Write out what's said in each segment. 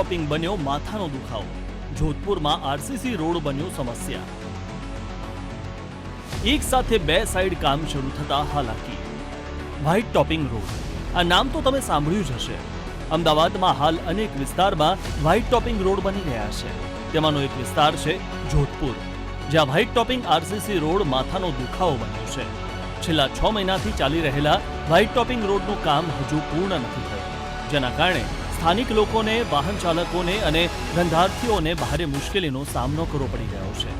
Topping બન્યો માથાનો દુખાવો. જોધપુરમાં આરસીસી રોડ બન્યો સમસ્યા. એક સાથે બે સાઈડ કામ શરૂ થતા હાલાકી. White topping road. આ નામ તો તમે સાંભળ્યું જ હશે. અમદાવાદમાં હાલ અનેક વિસ્તારમાં વ્હાઇટ ટોપિંગ રોડ બની રહ્યા છે. તેમાંનો એક વિસ્તાર છે જોધપુર, જ્યાં વ્હાઇટ ટોપિંગ આરસીસી રોડ માથાનો દુખાવો બન્યો છે. છેલ્લા છ મહિનાથી ચાલી રહેલા વ્હાઇટ ટોપિંગ રોડનું કામ હજુ પૂર્ણ નથી થયું. જેના કારણે સ્થાનિક લોકોને વાહન ચાલકોને અને ધંધાર્થીઓને ભારે મુશ્કેલીનો સામનો કરવો પડી રહ્યો છે.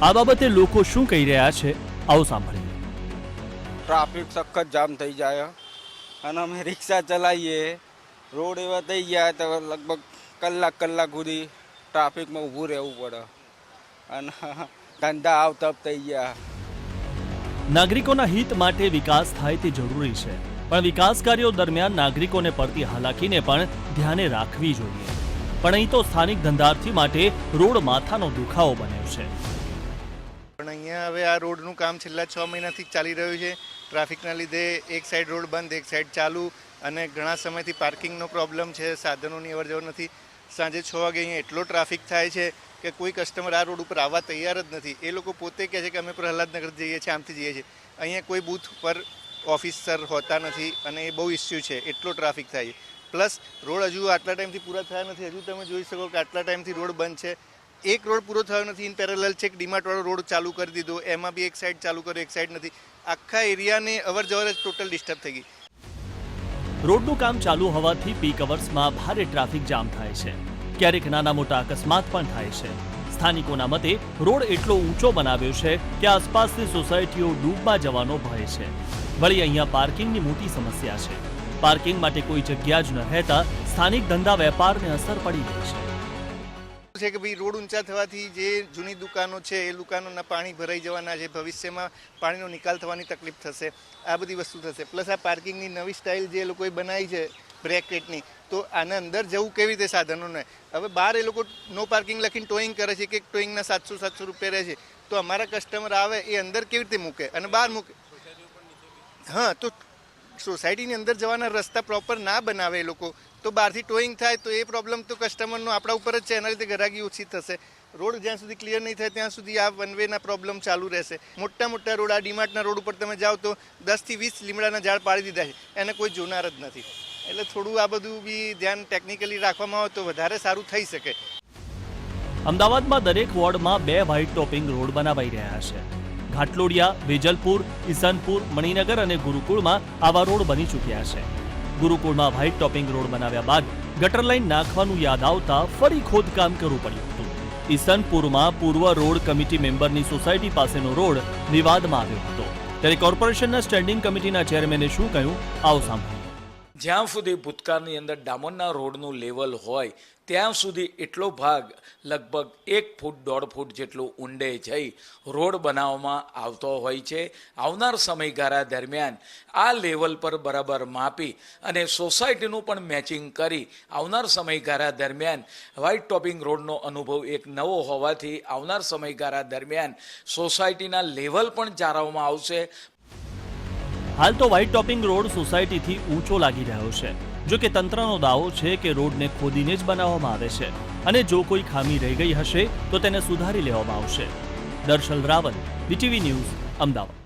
આ બાબતે લોકો શું કહી રહ્યા છે આવો સાંભળીએ. ટ્રાફિક સખત જામ થઈ જાય. અને અમે રિક્ષા ચલાવીએ. રોડ એવા થઈ ગયા તો લગભગ કલાક કલાક સુધી ટ્રાફિકમાં ઊભું રહેવું પડે. અને ધંધા આવતપ થઈ ગયા. નાગરિકોના હિત માટે વિકાસ થાય તે જરૂરી છે. પણ વિકાસ કાર્યો દરમિયાન નાગરિકોને પડતી હાલાકીને પણ ધ્યાને રાખવી જોઈએ. પણ અહીં તો સ્થાનિક ધંધાર્થી માટે રોડ માથાનો દુખાવો બન્યો છે. પણ અહીંયા હવે આ રોડનું કામ છેલ્લા છ મહિનાથી ચાલી રહ્યું છે. ટ્રાફિકના લીધે એક સાઈડ રોડ બંધ, એક સાઈડ ચાલુ અને ઘણા સમયથી પાર્કિંગનો પ્રોબ્લેમ છે, સાધનોની અવર જવર નથી. સાંજે છ વાગે અહીંયા એટલો ટ્રાફિક થાય છે કે કોઈ કસ્ટમર આ રોડ ઉપર આવવા તૈયાર જ નથી. એ લોકો પોતે કહે છે કે અમે પ્રહલાદનગર જઈએ છીએ, આમથી જઈએ છીએ. અહીંયા કોઈ બૂથ પર ઓફિસર હોતા નથી અને એ બહુ ઇસ્યુ છે, એટલો ટ્રાફિક થાય છે. પ્લસ રોડ હજુ આટલા ટાઈમથી પૂરા થયા નથી. હજુ તમે જોઈ શકો કે આટલા ટાઈમથી રોડ બંધ છે. એક રોડ પૂરો થયો નથી ઇન પેરેલલ છે એક ડીમાર્ટવાળો રોડ ચાલુ કરી દીધો, એમાં બી એક સાઈડ ચાલુ કર્યો, એક સાઈડ નથી. આખા એરિયાને અવર જવર જ ટોટલ ડિસ્ટર્બ થઈ ગઈ. રોડનું કામ ચાલુ હોવાથી પીક અવર્સમાં ભારે ટ્રાફિક જામ થાય છે. ક્યારેક નાના મોટા અકસ્માત પણ થાય છે. સ્થાનિકોના મતે, રોડ એટલો ઊંચો બનાવ્યો છે કે આસપાસની સોસાયટીઓ ડૂબમાં જવાનો ભય છે. વળી અહીંયા પાર્કિંગની મોટી સમસ્યા છે. પાર્કિંગ માટે કોઈ જગ્યા જ ન રહેતા સ્થાનિક ધંધા વેપારને અસર પડી રહી છે. છે કે ભાઈ રોડ ઊંચા થવાથી જે જૂની દુકાનો છે, એ દુકાનોના પાણી ભરાઈ જવાના છે, ભવિષ્યમાં પાણીનો નિકાલ થવાની તકલીફ થશે, આ બધી વસ્તુ થશે. પ્લસ આ પાર્કિંગની નવી સ્ટાઇલ જે લોકોએ બનાવી છે બ્રેકેટની, તો આના અંદર જવું કેવી રીતે સાધનોને? હવે બહાર એ લોકો નો પાર્કિંગ લખીને ટોઈંગ કરે છે કે ટોઈંગના સાતસો સાતસો રૂપિયા રહે છે. તો અમારા કસ્ટમર આવે એ અંદર કેવી રીતે મૂકે અને બહાર મૂકે? હા, તો સોસાયટીની અંદર જવાના રસ્તા પ્રોપર ના બનાવે એ લોકો. તો બહારથી ટોઈંગ થાય, તો એ પ્રોબ્લેમ તો કસ્ટમરનો આપણા ઉપર જ છે, એના લીધે ગરાગી ઓછી થશે. રોડ જ્યાં સુધી ક્લિયર નહીં થાય, ત્યાં સુધી આ વન વેના પ્રોબ્લેમ ચાલુ રહેશે. મોટા મોટા રોડ, આ ડીમાર્ટના રોડ ઉપર તમે જાઓ તો દસથી વીસ લીમડાના ઝાડ પાડી દીધા છે. એને કોઈ જોનાર જ નથી. એટલે થોડું આ બધું બી ધ્યાન ટેકનિકલી રાખવામાં આવે તો વધારે સારું થઈ શકે. અમદાવાદમાં દરેક વોર્ડમાં બે વ્હાઇટ ટોપિંગ રોડ બનાવાઈ રહ્યા છે. ઘાટલોડિયા વેજલપુર ઈસનપુર, મણિનગર અને ગુરુકુળમાં આવા રોડ બની ચૂક્યા છે. ગુરુકુળમાં વ્હાઇટ ટોપિંગ રોડ બનાવ્યા બાદ ગટર લાઇન નાખવાનું યાદ આવતા ફરી ખોદકામ કરવું પડ્યું હતું. ઈસનપુરમાં પૂર્વ રોડ કમિટી મેમ્બરની સોસાયટી પાસેનો રોડ વિવાદમાં આવ્યો હતો. ત્યારે કોર્પોરેશનના સ્ટેન્ડિંગ કમિટીના ચેરમેને શું કહ્યું, આવો સાંભળીએ જ્યાં સુધી ભૂતકાળની અંદર ડામરના રોડનું લેવલ હોય, ત્યાં સુધી એટલો ભાગ લગભગ એક ફૂટ, દોઢ ફૂટ જેટલું ઊંડે જઈ રોડ બનાવવામાં આવતો હોય છે. આવનાર સમયગાળા દરમિયાન આ લેવલ પર બરાબર માપી અને સોસાયટીનું પણ મેચિંગ કરી આવનાર સમયગાળા દરમિયાન વ્હાઇટ ટોપિંગ રોડનો અનુભવ એક નવો હોવાથી આવનાર સમયગાળા દરમિયાન સોસાયટીના લેવલ પણ જાળવવામાં આવશે. હાલ તો વ્હાઇટ ટોપિંગ રોડ સોસાયટીથી ઊંચો લાગી રહ્યો છે. જો કે તંત્રનો દાવો છે કે રોડને ખોદીને જ બનાવવામાં આવે છે. અને જો કોઈ ખામી રહી ગઈ હશે, તો તેને સુધારી લેવામાં આવશે. Darshal Raval VTV news, Ahmedabad.